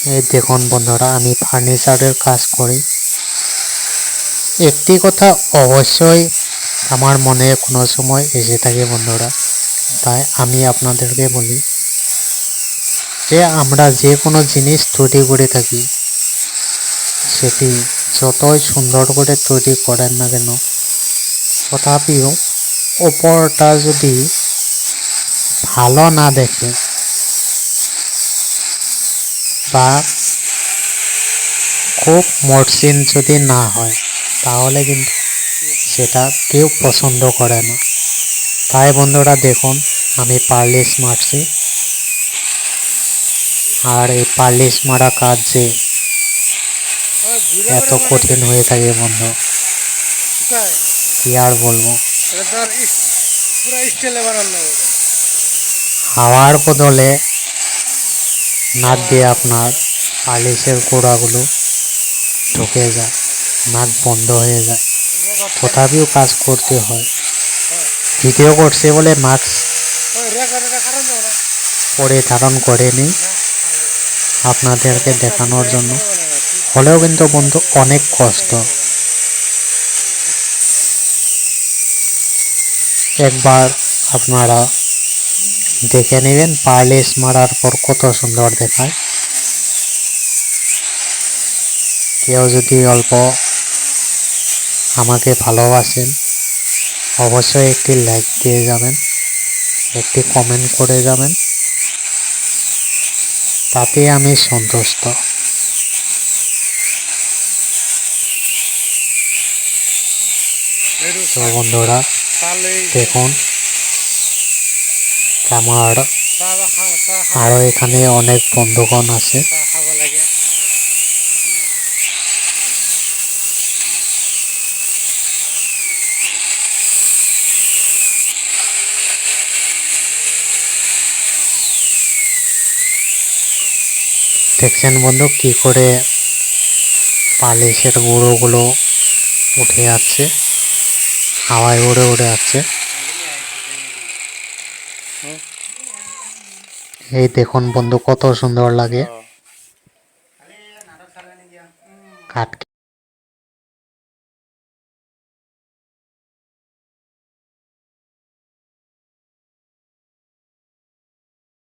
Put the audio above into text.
এই দেখুন বন্ধুরা, আমি ফার্নিচারের কাজ করি। একটি কথা অবশ্যই আমার মনে কোনো সময় এসে থাকে বন্ধুরা, তাই আমি আপনাদেরকে বলি যে আমরা যে কোনো জিনিস তৈরি করে থাকি, সেটি যতই সুন্দর করে তৈরি করেন না কেন, তথাপিও ওপরটা যদি ভালো না দেখে বা খুব মসৃণ যদি না হয় তাহলে কিন্তু সেটা কেউ পছন্দ করে না। তাই বন্ধুরা দেখুন আমি পার্লিশ মারছি আর এই পার্লিশ মারা কাজ যে এত কঠিন হয়ে থাকে বন্ধু কি আর বলব? হাওয়ার বদলে নাক দিয়ে আপনার পালিশের গোড়াগুলো ঢুকে যায়, নাক বন্ধ হয়ে যায়। তথাপিও কাজ করতে হয়। ভিডিও করছে বলে মাস্ক পরে ধারণ করেনি আপনাদেরকে দেখানোর জন্য। হলেও কিন্তু বন্ধু অনেক কষ্ট। একবার আপনারা দেখে নেবেন পার্লিশ মারার পর কত সুন্দর দেখায়। কেউ যদি অল্প আমাকে ভালোবাসেন, অবশ্যই একটি লাইক দিয়ে যাবেন, একটি কমেন্ট করে যাবেন। তাতে আমি সন্তুষ্ট। তো বন্ধুরা, দেখুন আমার আরও এখানে অনেক বন্ধুগণ আছে। দেখছেন বন্ধু কি করে পালিশের গুঁড়োগুলো উঠে যাচ্ছে? হাওয়ায় উড়ে উড়ে যাচ্ছে। এই দেখুন বন্ধু কত সুন্দর লাগে। কাঠ